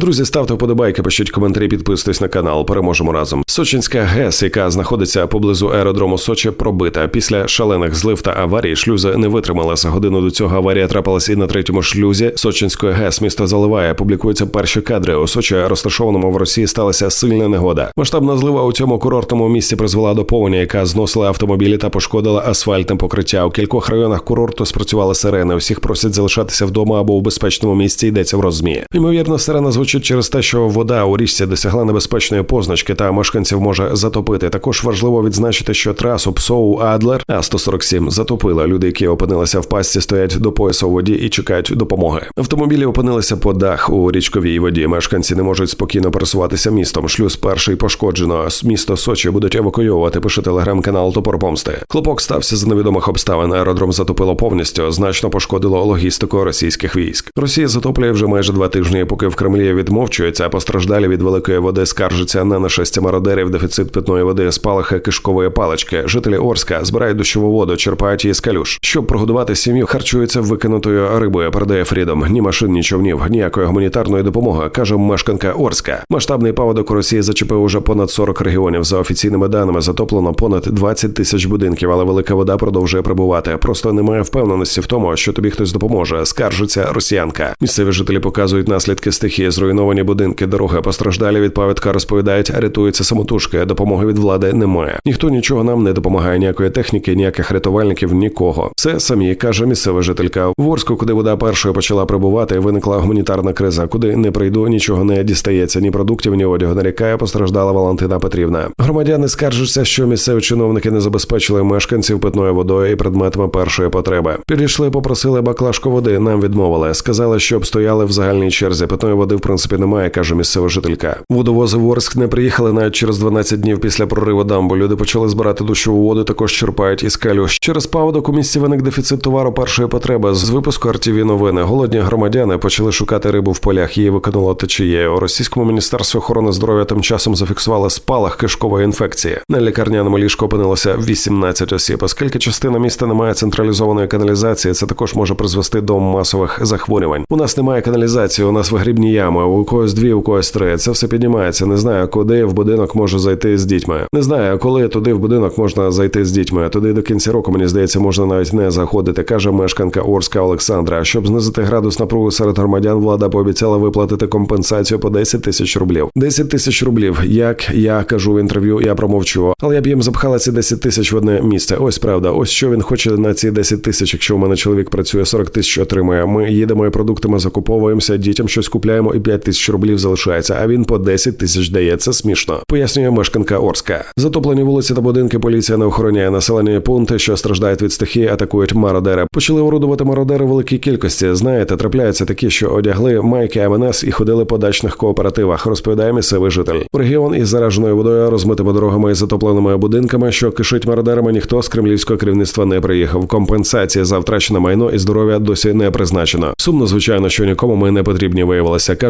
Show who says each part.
Speaker 1: Друзі, ставте вподобайки, пишіть коментарі, підписуйтесь на канал. Переможемо разом. Сочинська ГЕС, яка знаходиться поблизу аеродрому Сочі, пробита. Після шалених злив та аварії шлюзи не витримали. За годину до цього аварія трапилась і на третьому шлюзі Сочинської ГЕС. Місто заливає. Публікуються перші кадри. У Сочі, розташованому в Росії, сталася сильна негода. Масштабна злива у цьому курортному місці призвела до повені, яка зносила автомобілі та пошкодила асфальтне покриття. У кількох районах курорту спрацювали сирени. Усіх просять залишатися вдома або у безпечному місці. Йдеться в розмі. Ймовірно, сирена звучить через те, що вода у річці досягла небезпечної позначки та мешканців може затопити. Також важливо відзначити, що трасу Псоу Адлер А 147 затопила. Люди, які опинилися в пастці, стоять до пояса у воді і чекають допомоги. Автомобілі опинилися по дах у річковій воді. Мешканці не можуть спокійно пересуватися містом. Шлюз перший пошкоджено. Місто Сочі будуть евакуйовувати. Пише телеграм-канал Топор Помсти. Хлопок стався з невідомих обставин. Аеродром затопило повністю. Значно пошкодило логістику російських військ. Росія затоплює вже майже два тижні, поки в Кремлі відмовчується. а Постраждалі від великої води скаржаться на нашестя мародерів, дефіцит питної води, спалахи кишкової палички. Жителі Орська збирають дощову воду, черпають її з калюш. Щоб прогодувати сім'ю, харчуються викинутою рибою. Передає Фрідом. Ні машин, ні човнів, ніякої гуманітарної допомоги, каже мешканка Орська. Масштабний паводок у Росії зачепив уже понад 40 регіонів. За офіційними даними затоплено понад 20 тисяч будинків, але велика вода продовжує прибувати. Просто немає впевненості в тому, що тобі хтось допоможе. Скаржиться росіянка. Місцеві жителі показують наслідки стихії, зруйновані будинки, дороги постраждалі від павідка розповідають, рятуються самотужки. Допомоги від влади немає. Ніхто нічого нам не допомагає, ніякої техніки, ніяких рятувальників, нікого. Це самі каже місцева жителька. В Орську, куди вода першою почала прибувати, виникла гуманітарна криза. Куди не прийду, нічого не дістається, ні продуктів, ні одягу. Нарікає, постраждала Валентина Петрівна. Громадяни скаржаться, що місцеві чиновники не забезпечили мешканців питною водою і предметами першої потреби. Підійшли, попросили баклажку води. Нам відмовили. Сказали, щоб стояли в загальній черзі. Питної води в принципі немає, каже місцева жителька. Водовози в Орськ не приїхали навіть через 12 днів після прориву дамбу. Люди почали збирати дощову воду. Також черпають із калюш. Через паводок у місті виник дефіцит товару першої потреби. З випуску RTV новини голодні громадяни почали шукати рибу в полях. Її викинуло течією. Російському міністерстві охорони здоров'я тим часом зафіксували спалах кишкової інфекції. На лікарняному ліжку опинилося 18 осіб. Оскільки частина міста не має централізованої каналізації, це також може призвести до масових захворювань. У нас немає каналізації, у нас вигрібні ями. У когось дві, у когось три. Це все піднімається. Не знаю, куди в будинок можу зайти з дітьми. Не знаю, коли туди в будинок можна зайти з дітьми. Туди до кінця року, мені здається, можна навіть не заходити, каже мешканка Орська Олександра. Щоб знизити градус напруги серед громадян, влада пообіцяла виплатити компенсацію по 10 тисяч рублів. 10 тисяч рублів. Як я кажу в інтерв'ю, я промовчу. Але я б їм запхала ці 10 тисяч в одне місце. Ось правда. Ось що він хоче на ці 10 тисяч. Якщо у мене чоловік працює 40 тисяч отримує. Ми їдемо і продуктами закуповуємося, дітям щось купляємо, і 5 тисяч рублів залишається. А він по 10 тисяч дає. Це смішно. Пояснює мешканка Орська. Затоплені вулиці та будинки поліція не охороняє населені пункти, що страждають від стихії, атакують мародери. Почали орудувати мародери великій кількості. Знаєте, трапляються такі, що одягли майки МНС і ходили по дачних кооперативах. Розповідає місцевий житель. Регіон із зараженою водою, розмитими дорогами і затопленими будинками, що кишить мародерами, ніхто з кремлівського керівництва не приїхав. Компенсація за втрачене майно і здоров'я досі не призначено. Сумно, звичайно, що нікому ми не потрібні виявилися,